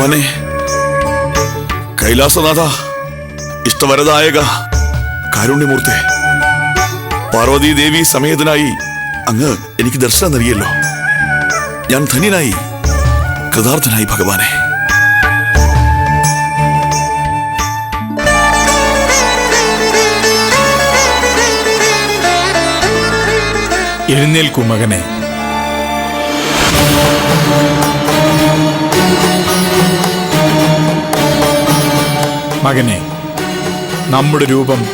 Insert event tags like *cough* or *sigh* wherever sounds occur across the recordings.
ഭഗവാനെ. കൈലാസനാഥ ഇഷ്ടവരദായക കാരുണ്യമൂർത്തെ. പാർവതീ ദേവി സമേതനായി അങ്ങ് എനിക്ക് ദർശനം നൽകിയല്ലോ. ഞാൻ ധന്യനായി. കൃതാർത്ഥനായി ഭഗവാനെ. എഴുന്നേൽക്കൂ മകനെ. മകനെ നമ്മുടെ രൂപം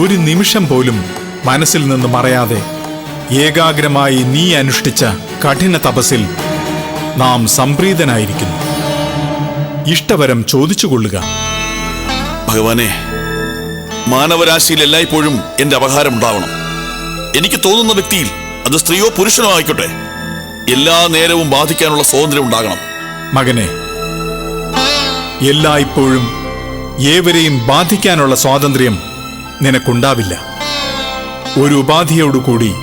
ഒരു നിമിഷം പോലും മനസ്സിൽ നിന്ന് മറയാതെ ഏകാഗ്രമായി നീ അനുഷ്ഠിച്ച കഠിന തപസ്സിൽ നാം സംപ്രീതനായിരിക്കുന്നു. ഇഷ്ടവരം ചോദിച്ചുകൊള്ളുക. ഭഗവാനെ മാനവരാശിയിൽ എല്ലായ്പ്പോഴും എന്റെ അപഹാരം ഉണ്ടാവണം. എനിക്ക് തോന്നുന്ന വ്യക്തിയിൽ അത് സ്ത്രീയോ പുരുഷനോ ആയിക്കോട്ടെ. എല്ലാ നേരവും ബാധിക്കാനുള്ള സ്വാതന്ത്ര്യം ഉണ്ടാകണം. മകനെ എല്ലായ്പ്പോഴും ഏവരെയും ബാധിക്കാനുള്ള സ്വാതന്ത്ര്യം നിനക്കുണ്ടാവില്ല. ഒരു ഉപാധിയോടുകൂടി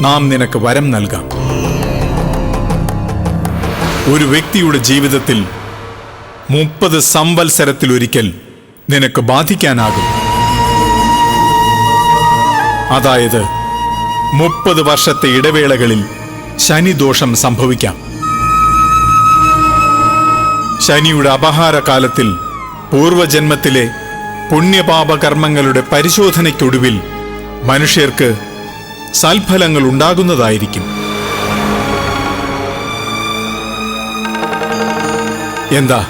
നാം നിനക്ക് വരം നൽകാം. ഒരു വ്യക്തിയുടെ ജീവിതത്തിൽ മുപ്പത് സംവത്സരത്തിലൊരിക്കൽ നിനക്ക് ബാധിക്കാനാകും. അതായത് മുപ്പത് വർഷത്തെ ഇടവേളകളിൽ ശനിദോഷം സംഭവിക്കാം. ശനിയുടെ അപഹാരകാലത്തിൽ പൂർവജന്മത്തിലെ പുണ്യപാപകർമ്മങ്ങളുടെ പരിശോധനയ്ക്കൊടുവിൽ മനുഷ്യർക്ക് സൽഫലങ്ങൾ ഉണ്ടാകുന്നതായിരിക്കും. എന്താ?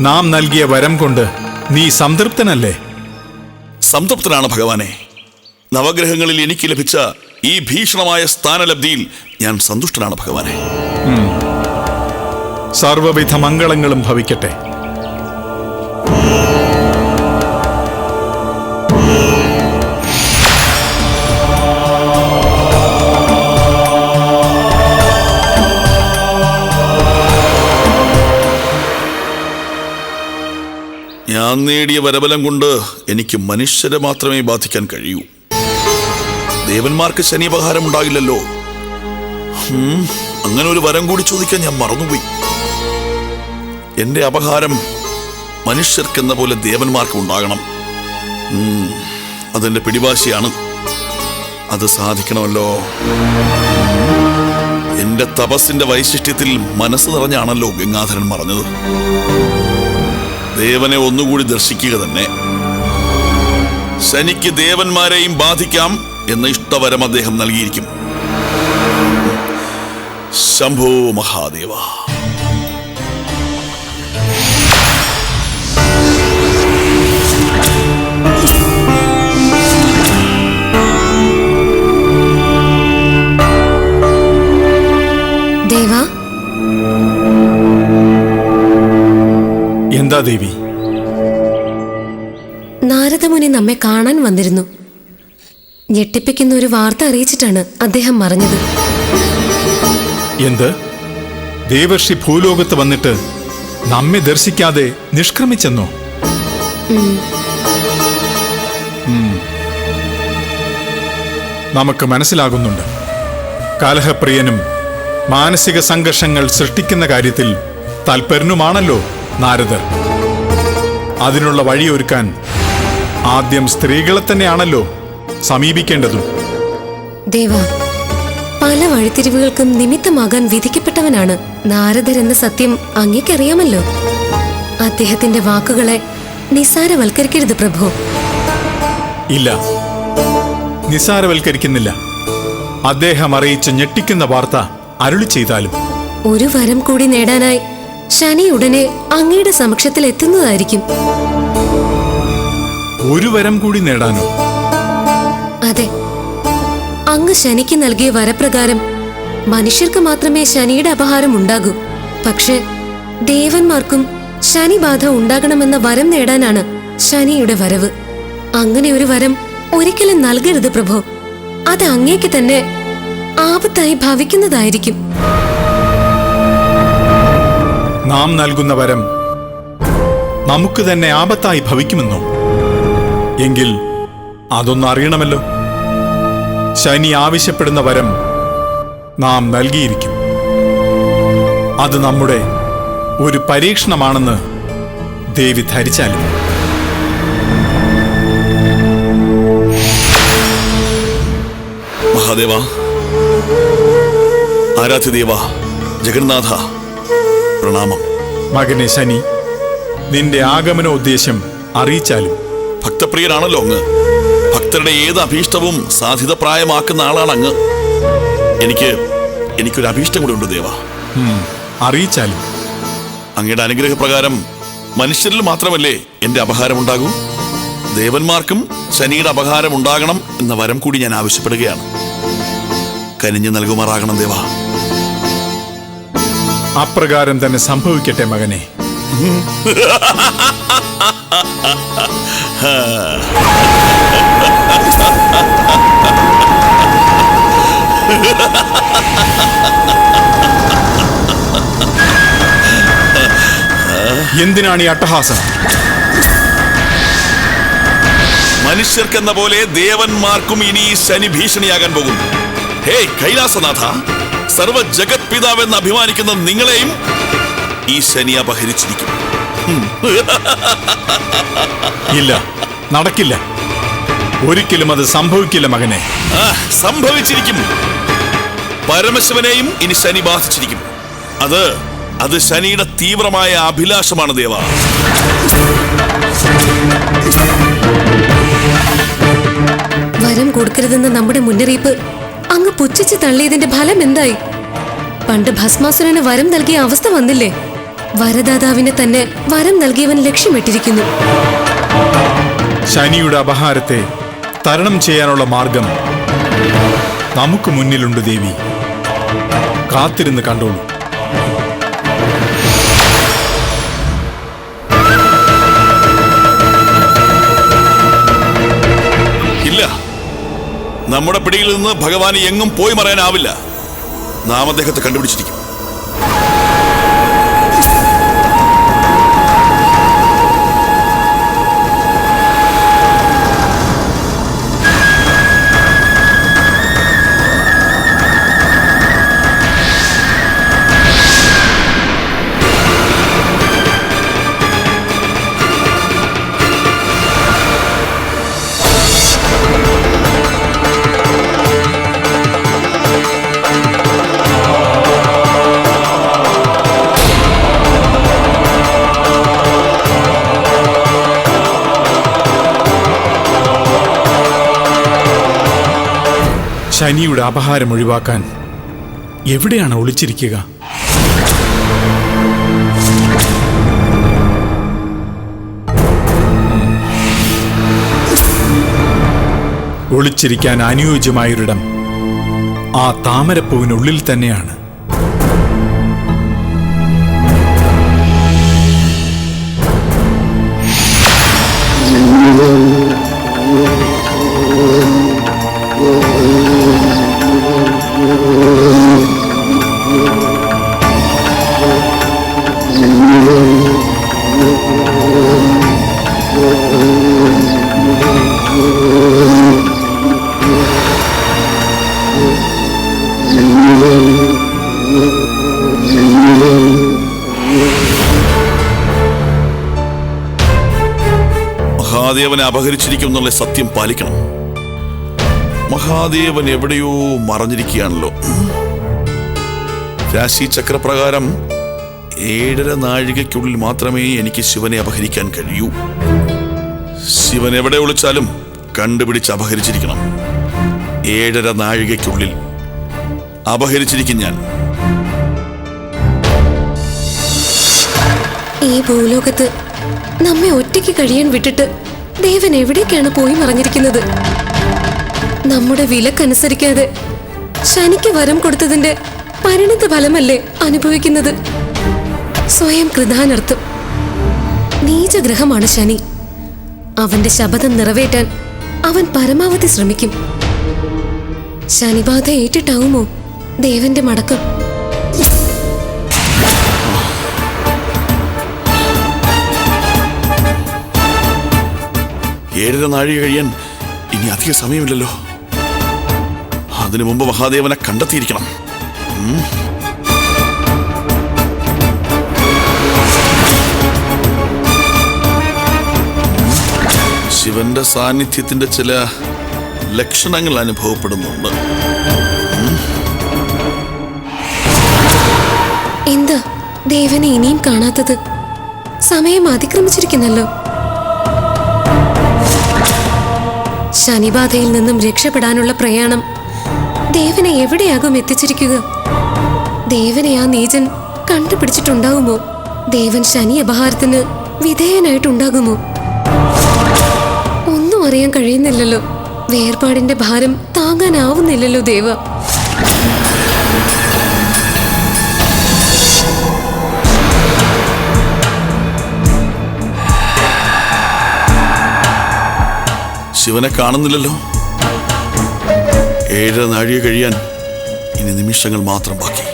നാം നൽകിയ വരം കൊണ്ട് നീ സംതൃപ്തനല്ലേ? സംതൃപ്തനാണ് ഭഗവാനെ. നവഗ്രഹങ്ങളിൽ എനിക്ക് ലഭിച്ച ഈ ഭീഷണമായ സ്ഥാനലബ്ധിയിൽ ഞാൻ സന്തുഷ്ടനാണ് ഭഗവാനെ. സർവവിധ മംഗളങ്ങളും ഭവിക്കട്ടെ. ഞാൻ നേടിയ വരബലം കൊണ്ട് എനിക്ക് മനുഷ്യരെ മാത്രമേ ബാധിക്കാൻ കഴിയൂ. ദേവന്മാർക്ക് ശനി അപഹാരം ഉണ്ടാകില്ലല്ലോ അങ്ങനെ ഒരു വരം കൂടി ചോദിക്കാൻ ഞാൻ മറന്നുപോയി. എന്റെ അപഹാരം മനുഷ്യർക്കെന്ന പോലെ ദേവന്മാർക്ക് ഉണ്ടാകണം. അതെന്റെ പിടിവാശിയാണ്. അത് സാധിക്കണമല്ലോ. എന്റെ തപസ്സിന്റെ വൈശിഷ്ട്യത്തിൽ മനസ്സ് നിറഞ്ഞാണല്ലോ ഗംഗാധരൻ പറഞ്ഞത്. ദേവനെ ഒന്നുകൂടി ദർശിക്കുക തന്നെ. ശനിക്ക് ദേവന്മാരെയും ബാധിക്കാം എന്ന ഇഷ്ടവരം അദ്ദേഹം നൽകിയിരിക്കും ശംഭോ മഹാദേവ. എന്താ ദേവി നാരദമുനി നമ്മെ കാണാൻ വന്നിരുന്നു. ഞെട്ടിപ്പിക്കുന്ന ഒരു വാർത്ത അറിയിച്ചിട്ടാണ് അദ്ദേഹം മറഞ്ഞത്. എന്ത്? ദേവർഷി ഭൂലോകത്ത് വന്നിട്ട് നമ്മെ ദർശിക്കാതെ നിഷ്ക്രമിച്ചെന്നോ. നമുക്ക് മനസ്സിലാകുന്നുണ്ട്. കലഹപ്രിയനും മാനസിക സംഘർഷങ്ങൾ സൃഷ്ടിക്കുന്ന കാര്യത്തിൽ തൽപരനുമാണല്ലോ നാരദർ അതിനുള്ള വഴിയൊരുക്കാൻ ആദ്യം സ്ത്രീകളെ തന്നെയാണല്ലോ സമീപിക്കേണ്ടതും. ദേവ പല വഴിത്തിരിവുകൾക്കും നിമിത്തമാകാൻ വിധിക്കപ്പെട്ടവനാണ് നാരദർ എന്ന സത്യം അങ്ങേക്കറിയാമല്ലോ. അദ്ദേഹത്തിന്റെ വാക്കുകളെ നിസാരവൽക്കരിക്കരുത് പ്രഭു. ഇല്ല നിസാരവൽക്കരിക്കുന്നില്ല അദ്ദേഹം അറിയിച്ച ഞെട്ടിക്കുന്ന വാർത്ത അരുളി ചെയ്താലും. ഒരു വരം കൂടി നേടാനായി ശനി ഉടനെ അങ്ങയുടെ സമക്ഷത്തിൽ എത്തുന്നതായിരിക്കും. ഒരു വരം കൂടി നേടാനോ? അതെ. അങ്ങ് ശനിക്ക് നൽകിയ വരപ്രകാരം മനുഷ്യർക്ക് മാത്രമേ ശനിയുടെ അപഹാരം ഉണ്ടാകൂ. പക്ഷെ ദേവന്മാർക്കും ശനിബാധ ഉണ്ടാകണമെന്ന വരം നേടാനാണ് ശനിയുടെ വരവ്. അങ്ങനെ ഒരു വരം ഒരിക്കലും നൽകരുത് പ്രഭോ. അത് അങ്ങേക്ക് തന്നെ ആപത്തായി ഭവിക്കുന്നതായിരിക്കും. നാം നൽകുന്ന വരം നമുക്ക് തന്നെ ആപത്തായി ഭവിക്കുമെന്നോ? എങ്കിൽ അതൊന്നും അറിയണമല്ലോ. ശനി ആവശ്യപ്പെടുന്ന വരം നാം നൽകിയിരിക്കും. അത് നമ്മുടെ ഒരു പരീക്ഷണമാണെന്ന് ദേവി ധരിച്ചാലും. മഹാദേവ ആരാധ്യദേവ ജഗന്നാഥ പ്രണാമം. മകനെ ശനി നിന്റെ ആഗമനോദ്ദേശം അറിയിച്ചാലും. ഭക്തപ്രിയനാണല്ലോ അങ്ങ്. ഭക്തരുടെ ഏത് അഭീഷ്ടവും സാധ്യത പ്രായമാക്കുന്ന ആളാണ് അങ്ങ്. എനിക്ക് എനിക്കൊരു അഭീഷ്ടം കൂടെ ഉണ്ട് ദേവ. അറിയിച്ചാലും. അങ്ങയുടെ അനുഗ്രഹപ്രകാരം മനുഷ്യരിൽ മാത്രമല്ലേ എന്റെ അപഹാരമുണ്ടാകൂ? ദേവന്മാർക്കും ശനിയുടെ അപഹാരം ഉണ്ടാകണം എന്ന വരം കൂടി ഞാൻ ആവശ്യപ്പെടുകയാണ്. കനിഞ്ഞു നൽകുമാറാകണം ദേവ. അപ്രകാരം തന്നെ സംഭവിക്കട്ടെ മകനെ. എന്തിനാണ് ഈ അട്ടഹാസം? മനുഷ്യർക്കെന്ന പോലെ ദേവന്മാർക്കും ഇനി ശനി ഭീഷണിയാകാൻ പോകുന്നു. ഹേ കൈലാസനാഥ. സർവ ജഗത് പിതാവെന്ന് അഭിമാനിക്കുന്ന നിങ്ങളെയും ഈ ശനി അപഹരിച്ചിരിക്കും. ഇല്ല നടക്കില്ല. ഒരിക്കലും അത് സംഭവിക്കില്ല മകനെ. ആ, സംഭവിച്ചിരിക്കും. പരമശിവനെയും ഇനി ശനി ബാധിച്ചിരിക്കും. അത് അത് ശനിയുടെ തീവ്രമായ അഭിലാഷമാണ് ദേവ. വരം കൊടുക്കരുതെന്ന നമ്മുടെ മുന്നറിയിപ്പ് പുച്ഛിച്ച് തള്ളിയതിന്റെ ഫലം എന്തായി? പണ്ട് ഭസ്മാസുരന് വരം നൽകിയ അവസ്ഥ വന്നില്ലേ? വരദാതാവിനെ തന്നെ വരം നൽകിയവൻ ലക്ഷ്യമിട്ടിരിക്കുന്നു. ശനിയുടെ അപഹാരത്തെ തരണം ചെയ്യാനുള്ള മാർഗം നമുക്ക് മുന്നിലുണ്ട് ദേവി. കാത്തിരുന്ന് കണ്ടോളൂ. നമ്മുടെ പിടിയിൽ നിന്ന് ഭഗവാന് എങ്ങും പോയി മറയാനാവില്ല. നാം അദ്ദേഹത്തെ കണ്ടുപിടിച്ചിരിക്കും. ശനിയുടെ അപഹാരം ഒഴിവാക്കാൻ എവിടെയാണ് ഒളിച്ചിരിക്കുക? ഒളിച്ചിരിക്കാൻ അനുയോജ്യമായൊരിടം ആ താമരപ്പൂവിനുള്ളിൽ തന്നെയാണ്. മഹാദേവനെ അപഹരിച്ചിരിക്കും എന്നുള്ള സത്യം പാലിക്കണം. മഹാദേവൻ എവിടെയോ മറഞ്ഞിരിക്കുകയാണല്ലോ. രാശി ചക്രപ്രകാരം ഏഴര നാഴികയ്ക്കുള്ളിൽ മാത്രമേ എനിക്ക് ശിവനെ അപഹരിക്കാൻ കഴിയൂ. ശിവൻ എവിടെ ഒളിച്ചാലും കണ്ടുപിടിച്ച് അപഹരിച്ചിരിക്കണം. ഏഴര നാഴികയ്ക്കുള്ളിൽ അപഹരിച്ചിരിക്കും ഞാൻ. ഈ ഭൂലോകത്ത് നമ്മെ ഒറ്റയ്ക്ക് കഴിയാൻ വിട്ടിട്ട് ദേവൻ എവിടേക്കാണ് പോയി മറഞ്ഞിരിക്കുന്നത്? നമ്മുടെ വിലക്കനുസരിക്കാതെ ശനിക്ക് വരം കൊടുത്തതിന്റെ പരിണിത ഫലമല്ലേ അനുഭവിക്കുന്നത്? സ്വയം കൃതാനർത്ഥം നീചഗ്രഹമാണ് ശനി. അവന്റെ ശപഥം നിറവേറ്റാൻ അവൻ പരമാവധി ശ്രമിക്കും. ശനിബാധ ഏറ്റിട്ടാവുമോ ദേവന്റെ മടക്കം? ഏഴര നാഴിക കഴിയാൻ ഇനി അധിക സമയമില്ലല്ലോ. അതിനു മുമ്പ് മഹാദേവനെ കണ്ടെത്തിയിരിക്കണം. ശിവന്റെ സാന്നിധ്യത്തിന്റെ ചില ലക്ഷണങ്ങൾ അനുഭവപ്പെടുന്നുണ്ട്. എന്താ? ദേവനെ ഇനിയും കാണാത്തത്? സമയം അതിക്രമിച്ചിരിക്കുന്നല്ലോ. ശനിബാധയിൽ നിന്നും രക്ഷപ്പെടാനുള്ള പ്രയാണം ദേവനെ എവിടെയാകും എത്തിച്ചിരിക്കുക? ദേവനെ ആ നീചൻ കണ്ടുപിടിച്ചിട്ടുണ്ടാകുമോ? ദേവൻ ശനി അപഹാരത്തിന് വിധേയനായിട്ടുണ്ടാകുമോ? ഒന്നും അറിയാൻ കഴിയുന്നില്ലല്ലോ. വേർപാടിന്റെ ഭാരം താങ്ങാനാവുന്നില്ലല്ലോ ദേവ. ശിവനെ കാണുന്നില്ലല്ലോ. ഏഴര നാഴിക കഴിയാൻ ഇനി നിമിഷങ്ങൾ മാത്രം ബാക്കി.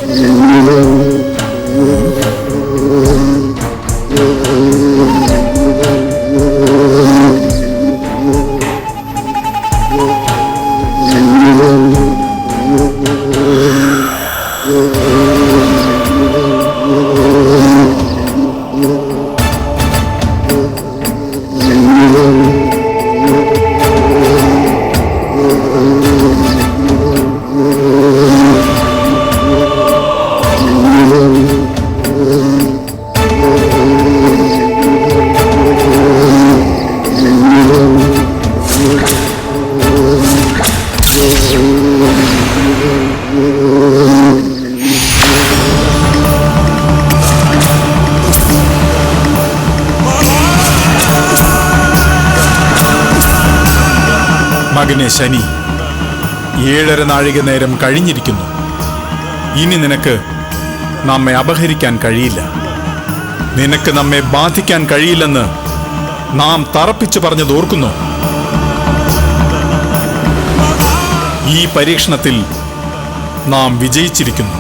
മകനെ ശനി ഏഴര നാഴിക നേരം കഴിഞ്ഞിരിക്കുന്നു. ഇനി നിനക്ക് നമ്മെ അപഹരിക്കാൻ കഴിയില്ല. നിനക്ക് നമ്മെ ബാധിക്കാൻ കഴിയില്ലെന്ന് നാം തറപ്പിച്ചു പറഞ്ഞു ഓർക്കുന്നു. ഈ പരീക്ഷണത്തിൽ നാം വിജയിച്ചിരിക്കുന്നു.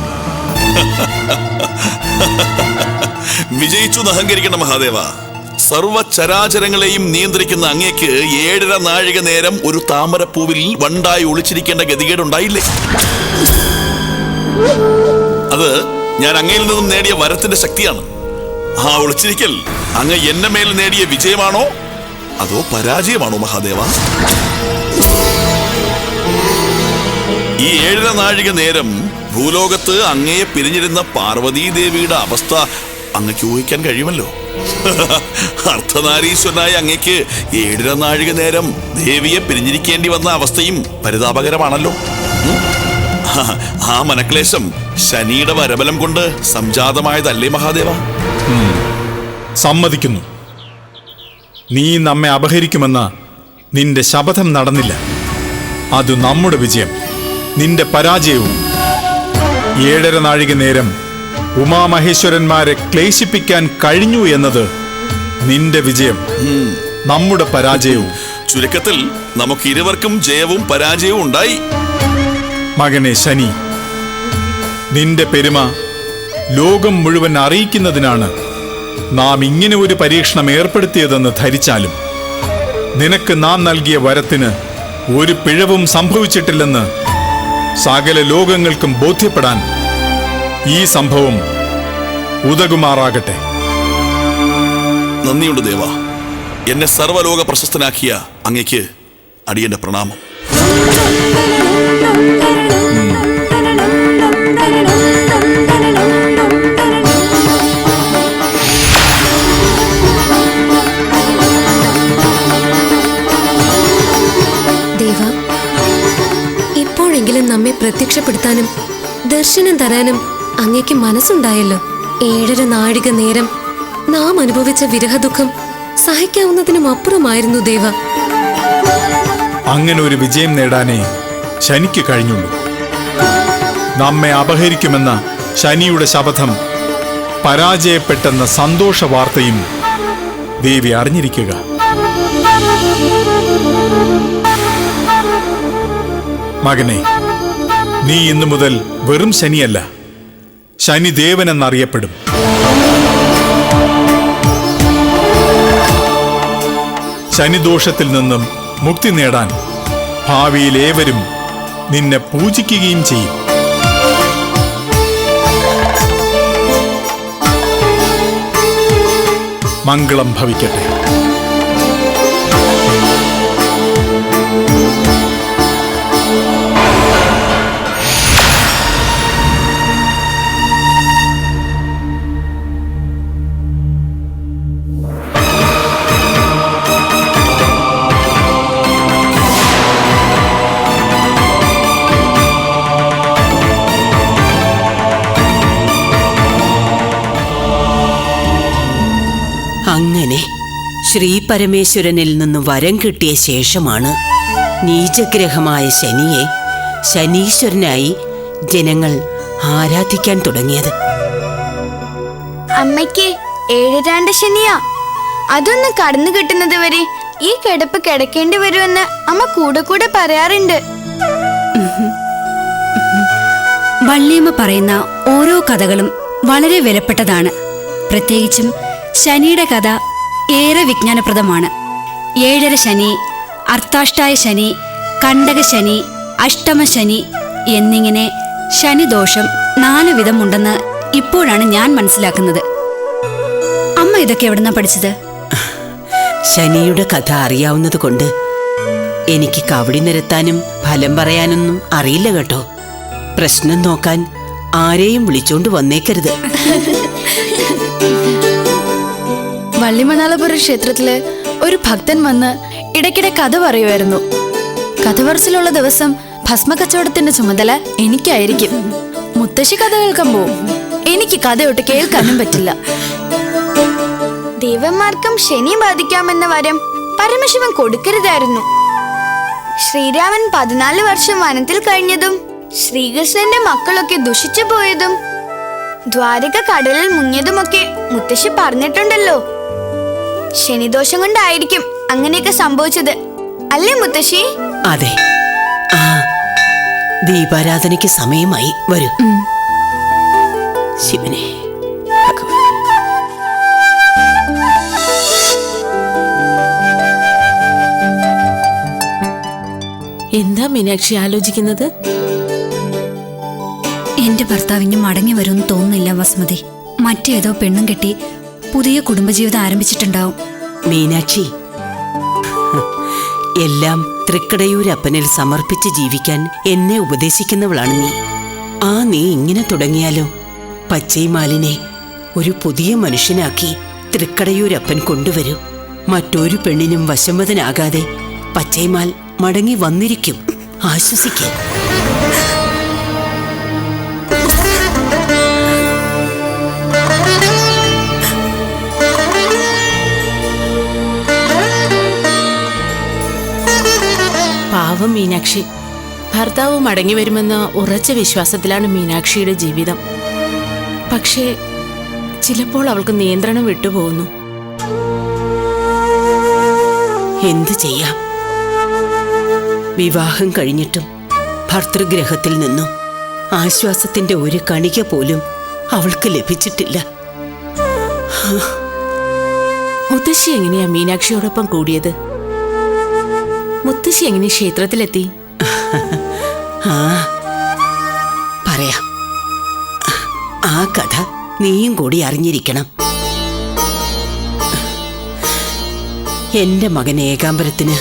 വിജയിച്ചു അഹങ്കരിക്കണം മഹാദേവ. സർവ ചരാചരങ്ങളെയും നിയന്ത്രിക്കുന്ന അങ്ങേക്ക് ഏഴര നാഴിക നേരം ഒരു താമരപ്പൂവിൽ വണ്ടായി ഒളിച്ചിരിക്കേണ്ട ഗതികേടുണ്ടായില്ലേ? അത് ഞാൻ അങ്ങയിൽ നിന്നും നേടിയ വരത്തിന്റെ ശക്തിയാണ്. ആ ഒളിച്ചിരിക്കൽ അങ്ങ് എന്നെ മേൽ നേടിയ വിജയമാണോ? അതോ പരാജയമാണോ മഹാദേവ? ഈ ഏഴര നാഴിക നേരം ഭൂലോകത്ത് അങ്ങയെ പിരിഞ്ഞിരുന്ന പാർവതീദേവിയുടെ അവസ്ഥ അങ്ങക്ക് ഊഹിക്കാൻ കഴിയുമല്ലോ. *laughs* അർദ്ധനാരീശ്വരനായ അങ്ങയ്ക്ക് ഏഴര നാഴിക നേരം ദേവിയെ പിരിഞ്ഞിരിക്കേണ്ടി വന്ന അവസ്ഥയും പരിതാപകരമാണല്ലോ. *laughs* ആ മനക്ലേശം ശനിയുടെ വരബലം കൊണ്ട് സംജാതമായതല്ലേ മഹാദേവ? സമ്മതിക്കുന്നു. നീ നമ്മെ അപഹരിക്കുമെന്ന നിന്റെ ശപഥം നടന്നില്ല. അത് നമ്മുടെ വിജയം. നിന്റെ പരാജയവും. ഏഴര നാഴിക നേരം ഉമാമഹേശ്വരന്മാരെ ക്ലേശിപ്പിക്കാൻ കഴിഞ്ഞു എന്നത് നിന്റെ വിജയം. നമ്മുടെ പരാജയവും. ചുരുക്കത്തിൽ നമുക്ക് ഇരുവർക്കും ജയവും പരാജയവും ഉണ്ടായി. മകനെ ശനി നിന്റെ പെരുമ ലോകം മുഴുവൻ അറിയിക്കുന്നതിനാണ് നാം ഇങ്ങനെ ഒരു പരീക്ഷണം ഏർപ്പെടുത്തിയതെന്ന് ധരിച്ചാലും നിനക്ക് നാം നൽകിയ വരത്തിന് ഒരു പിഴവും സംഭവിച്ചിട്ടില്ലെന്ന് സകല ലോകങ്ങൾക്കും ബോധ്യപ്പെടാൻ ഈ സംഭവം ഉതകുമാറാകട്ടെ. നന്ദിയുണ്ട് ദേവ. എന്നെ സർവലോക പ്രശസ്തനാക്കിയ അങ്ങയ്ക്ക് അടിയന്റെ പ്രണാമം. ദേവ ഇപ്പോഴെങ്കിലും നമ്മെ പ്രത്യക്ഷപ്പെടുത്താനും ദർശനം തരാനും അങ്ങയ്ക്ക് മനസ്സുണ്ടായല്ലോ. ഏഴര നാഴിക നേരം നാം അനുഭവിച്ച വിരഹദുഃഖം സഹിക്കാവുന്നതിനും അപ്പുറമായിരുന്നു ദേവ. അങ്ങനെ ഒരു വിജയം നേടാനേ ശനിക്ക് കഴിഞ്ഞുള്ളൂ. നമ്മെ അപഹരിക്കുമെന്ന ശനിയുടെ ശപഥം പരാജയപ്പെട്ടെന്ന സന്തോഷ വാർത്തയും ദേവി അറിഞ്ഞിരിക്കുക. മകനെ നീ ഇന്നു മുതൽ വെറും ശനിയല്ല. ശനിദേവൻ എന്നറിയപ്പെടും. ശനിദോഷത്തിൽ നിന്നും മുക്തി നേടാൻ ഭാവിയിൽ ഏവരും നിന്നെ പൂജിക്കുകയും ചെയ്യും. മംഗളം ഭവിക്കട്ടെ. ശ്രീ പരമേശ്വരനിൽ നിന്ന് വരം കിട്ടിയ ശേഷമാണ് നീചഗ്രഹമായ ശനിയെ ശനീശ്വരനായി ജനങ്ങൾ ആരാധിക്കാൻ തുടങ്ങിയത്. അമ്മയ്ക്ക് ഏഴരാണ്ട് ശനിയാ. അതൊന്ന് കടന്നു കിട്ടുന്നത് വരെ ഈ കിടപ്പ് കിടക്കേണ്ടി വരുമെന്ന് അമ്മ കൂടെ കൂടെ പറയാറുണ്ട്. വള്ളിയമ്മ പറയുന്ന ഓരോ കഥകളും വളരെ വിലപ്പെട്ടതാണ്. പ്രത്യേകിച്ചും ശനിയുടെ കഥ ഏറെ വിജ്ഞാനപ്രദമാണ്. ഏഴര ശനി അർത്ഥാഷ്ടായ ശനി കണ്ടക ശനി അഷ്ടമ ശനി എന്നിങ്ങനെ ശനിദോഷം നാല് വിധമുണ്ടെന്ന് ഇപ്പോഴാണ് ഞാൻ മനസ്സിലാക്കുന്നത്. അമ്മ ഇതൊക്കെ എവിടുന്നാ പഠിച്ചത്? ശനിയുടെ കഥ അറിയാവുന്നത് കൊണ്ട് എനിക്ക് കവടി നിരത്താനും ഫലം പറയാനൊന്നും അറിയില്ല കേട്ടോ. പ്രശ്നം നോക്കാൻ ആരെയും വിളിച്ചോണ്ട് വന്നേക്കരുത്. *laughs* വള്ളിമണാലപുരം ക്ഷേത്രത്തിൽ ഒരു ഭക്തൻ വന്ന് ഇടയ്ക്കിടെ കഥ പറയുമായിരുന്നു കഥ പറച്ചിലുള്ള ദിവസം ഭസ്മ കച്ചവടത്തിന്റെ ചുമതല എനിക്കായിരിക്കും. മുത്തശ്ശി കഥ കേൾക്കാൻ എനിക്ക് കഥയൊട്ട് കേൾക്കാനും പറ്റില്ല. ദേവന്മാർക്കും ശനി ബാധിക്കാമെന്ന വരം പരമശിവൻ കൊടുക്കരുതായിരുന്നു. ശ്രീരാമൻ പതിനാല് വർഷം വനത്തിൽ കഴിഞ്ഞതും ശ്രീകൃഷ്ണന്റെ മക്കളൊക്കെ ദുഷിച്ചു പോയതും ദ്വാരക കടലിൽ മുങ്ങിയതുമൊക്കെ മുത്തശ്ശി പറഞ്ഞിട്ടുണ്ടല്ലോ. ശനിദോഷം കൊണ്ടായിരിക്കും അങ്ങനെയൊക്കെ സംഭവിച്ചത്. അല്ലേ മുത്തശ്ശി? അതെ. ആ ദീപാരാധനയ്ക്ക് സമയമായി. വരൂ. ശിവനെ എന്താ മീനാക്ഷി ആലോചിക്കുന്നത്? എന്റെ ഭർത്താവിന് മടങ്ങി വരുമെന്ന് തോന്നുന്നില്ല വസ്മതി. മറ്റേതോ പെണ്ണും കെട്ടി പുതിയ കുടുംബജീവിതം ആരംഭിച്ചിട്ടുണ്ടാവും. മീനാക്ഷി എല്ലാം തൃക്കടയൂരപ്പനിൽ സമർപ്പിച്ച് ജീവിക്കാൻ എന്നെ ഉപദേശിക്കുന്നവളാണ് നീ. ആ നീ ഇങ്ങനെ തുടങ്ങിയാലോ? പച്ചൈമാലിനെ ഒരു പുതിയ മനുഷ്യനാക്കി തൃക്കടയൂരപ്പൻ കൊണ്ടുവരും. മറ്റൊരു പെണ്ണിനും വശംവദനാകാതെ പച്ചൈമാൽ മടങ്ങി വന്നിരിക്കും. ആശ്വസിക്കാൻ മീനാക്ഷി. ഭർത്താവ് മടങ്ങി വരുമെന്ന ഉറച്ച വിശ്വാസത്തിലാണ് മീനാക്ഷിയുടെ ജീവിതം. പക്ഷേ ചിലപ്പോൾ അവൾക്ക് നിയന്ത്രണം വിട്ടുപോകുന്നു. എന്തു ചെയ്യാം? വിവാഹം കഴിഞ്ഞിട്ടും ഭർത്തൃഗ്രഹത്തിൽ നിന്നും ആശ്വാസത്തിന്റെ ഒരു കണിക പോലും അവൾക്ക് ലഭിച്ചിട്ടില്ല. മുത്തശ്ശി എങ്ങനെയാ മീനാക്ഷിയോടൊപ്പം കൂടിയത്? മുത്തശ്ശി എങ്ങനെ ക്ഷേത്രത്തിലെത്തി? ആ പറയാം. ആ കഥ നീയും കൂടി അറിഞ്ഞിരിക്കണം. എന്റെ മകൻ ഏകാംബരത്തിന്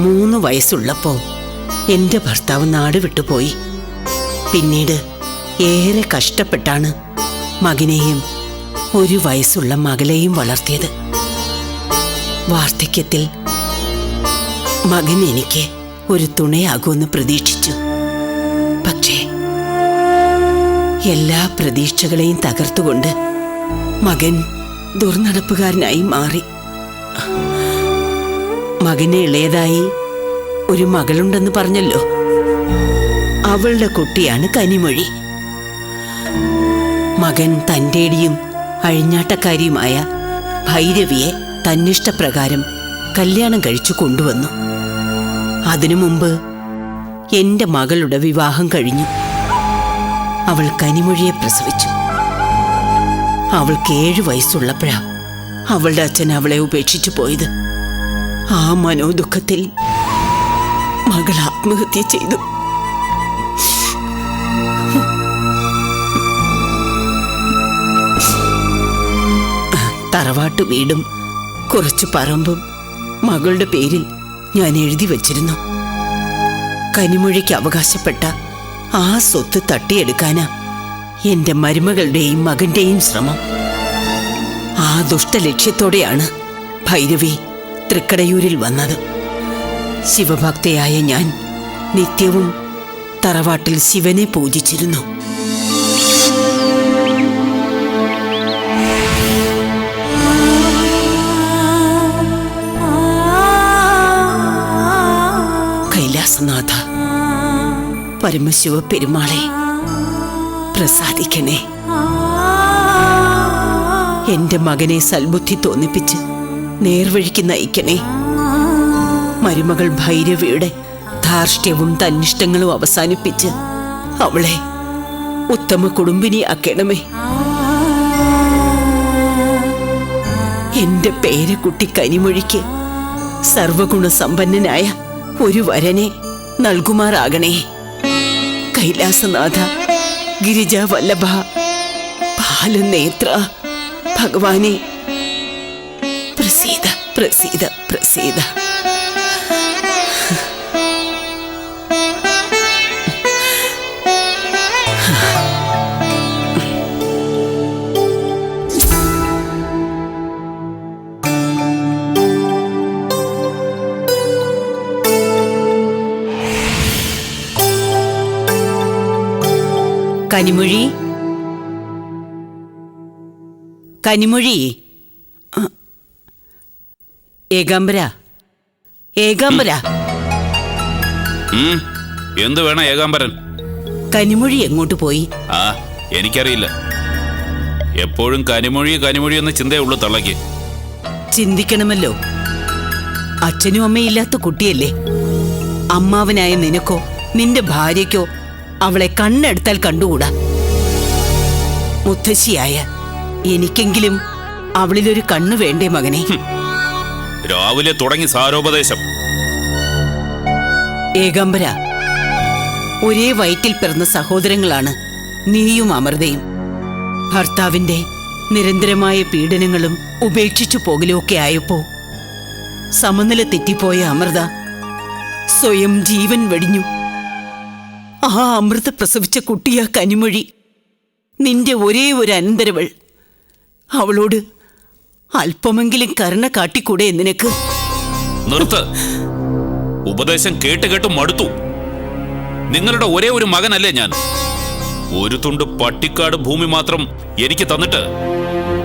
മൂന്ന് വയസ്സുള്ളപ്പോ എന്റെ ഭർത്താവ് നാട് വിട്ടുപോയി. പിന്നീട് ഏറെ കഷ്ടപ്പെട്ടാണ് മകനെയും ഒരു വയസ്സുള്ള മകളെയും വളർത്തിയത്. വാർദ്ധക്യത്തിൽ മകൻ എനിക്ക് ഒരു തുണയാകുമെന്ന് പ്രതീക്ഷിച്ചു. പക്ഷേ എല്ലാ പ്രതീക്ഷകളെയും തകർത്തുകൊണ്ട് മകൻ ദുർനടപ്പുകാരനായി മാറി. മകനെ ഇളയതായി ഒരു മകളുണ്ടെന്ന് പറഞ്ഞല്ലോ. അവളുടെ കുട്ടിയാണ് കനിമൊഴി. മകൻ തന്റെടിയും അഴിഞ്ഞാട്ടക്കാരിയുമായ ഭൈരവിയെ തന്നിഷ്ടപ്രകാരം കല്യാണം കഴിച്ചു കൊണ്ടുവന്നു. അതിനു മുമ്പ് എന്റെ മകളുടെ വിവാഹം കഴിഞ്ഞു. അവൾ കനിമൊഴിയെ പ്രസവിച്ചു. അവൾക്ക് ഏഴു വയസ്സുള്ളപ്പോഴാ അവളുടെ അച്ഛൻ അവളെ ഉപേക്ഷിച്ചു പോയത്. ആ മനോദുഃഖത്തിൽ മകൾ ആത്മഹത്യ ചെയ്തു. തറവാട്ട് വീടും കുറച്ച് പറമ്പും മകളുടെ പേരിൽ ഞാൻ എഴുതി വച്ചിരുന്നു. കനിമൊഴിക്ക് അവകാശപ്പെട്ട ആ സ്വത്ത് തട്ടിയെടുക്കാനാ എന്റെ മരുമകളുടെയും മകന്റെയും ശ്രമം. ആ ദുഷ്ടലക്ഷ്യത്തോടെയാണ് ഭൈരവി തൃക്കടയൂരിൽ വന്നത്. ശിവഭക്തയായ ഞാൻ നിത്യവും തറവാട്ടിൽ ശിവനെ പൂജിച്ചിരുന്നു. പരമശിവ പെരുമാളെ പ്രസാദിക്കണേ. എന്റെ മകനെ സൽബുദ്ധി തോന്നിപ്പിച്ച് നേർവഴിക്ക് നയിക്കണേ. മരുമകൾ ഭൈരവിയുടെ ധാർഷ്ട്യവും തന്നിഷ്ടങ്ങളും അവസാനിപ്പിച്ച് അവളെ ഉത്തമ കുടുംബിനിയാക്കണമേ. എന്റെ പേരക്കുട്ടി കനിമൊഴിക്ക് സർവഗുണസമ്പന്നനായ ഒരു വരനെ നൽകുമാറാകണേ. കൈലാസനാഥ ഗിരിജ വല്ലഭ ബാലനേത്ര ഭഗവാനെ. പ്രസീത പ്രസീത പ്രസീത. കനിമൊഴി? കനിമൊഴി. ഏകാംബര. ഏകാംബര. എന്ത് വേണം ഏകാംബരൻ? കനിമൊഴി എങ്ങോട്ട് പോയി? ആ എനിക്കറിയില്ല. എപ്പോഴും കനിമൊഴി കനിമൊഴി എന്ന ചിന്തയുള്ളൂ തള്ളയ്ക്ക്. ചിന്തിക്കണമല്ലോ. അച്ഛനും അമ്മയില്ലാത്ത കുട്ടിയല്ലേ? അമ്മാവനായ നിനക്കോ നിന്റെ ഭാര്യയ്ക്കോ അവളെ കണ്ണെടുത്താൽ കണ്ടുകൂടാ? മുത്തശ്ശിയായ എനിക്കെങ്കിലും അവളിലൊരു കണ്ണു വേണ്ടേ മകനെ? രാവിലെ തുടങ്ങി സാരോപദേശം. ഏകാംബര ഒരേ വയറ്റിൽ പിറന്ന സഹോദരങ്ങളാണ് നീയും അമൃതയും. ഭർത്താവിന്റെ നിരന്തരമായ പീഡനങ്ങളും ഉപേക്ഷിച്ചു പോകലുമൊക്കെ ആയപ്പോ സമനില തെറ്റിപ്പോയ അമൃത സ്വയം ജീവൻ വെടിഞ്ഞു. ആ അമൃത പ്രസവിച്ച കുട്ടിയാ കനിമൊഴി. നിന്റെ ഒരേ ഒരു അനന്തരവൾ. അവളോട് അല്പമെങ്കിലും കരുണ കാട്ടിക്കൂടെ നിനക്ക്. നിർത്ത്. ഉപദേശം കേട്ട് കേട്ട് മടുത്തു. നിങ്ങളുടെ ഒരേ ഒരു മകനല്ലേ ഞാൻ? ഒരു തുണ്ട് പട്ടിക്കാട് ഭൂമി മാത്രം എനിക്ക് തന്നിട്ട്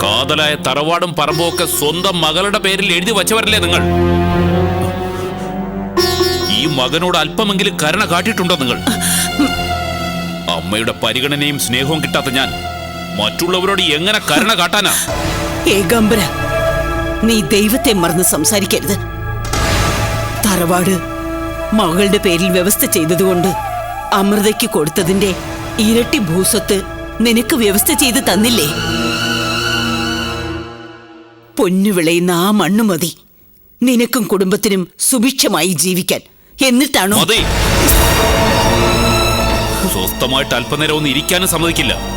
കാതലായ തറവാടും പറമ്പൊക്കെ സ്വന്തം മകളുടെ പേരിൽ എഴുതി വച്ചവരല്ലേ നിങ്ങൾ? ഈ മകനോട് അല്പമെങ്കിലും കരുണ കാട്ടിയിട്ടുണ്ടോ നിങ്ങൾ? അമ്മയുടെ പരിഗണനയും സ്നേഹവും കിട്ടാത്ത ഞാൻ മറ്റുള്ളവരോട് എങ്ങനെ കരുണ കാട്ടാനാ? ഏകാംബര നീ ദൈവത്തെ മറന്ന് സംസാരിക്കരുത്. തറവാട് മകളുടെ പേരിൽ വ്യവസ്ഥ ചെയ്തതുകൊണ്ട് അമൃതയ്ക്ക് കൊടുത്തതിന്റെ ഇരട്ടി ഭൂസ്വത്ത് നിനക്ക് വ്യവസ്ഥ ചെയ്ത് തന്നില്ലേ? പൊന്നു വിളയുന്ന ആ മണ്ണു മതി. നിനക്കും കുടുംബത്തിനും സുഭിക്ഷമായി ജീവിക്കാൻ. എന്നിട്ടാണോ? സ്വസ്ഥമായിട്ട് അല്പനേരം ഒന്ന് ഇരിക്കാനും സമ്മതിക്കില്ല.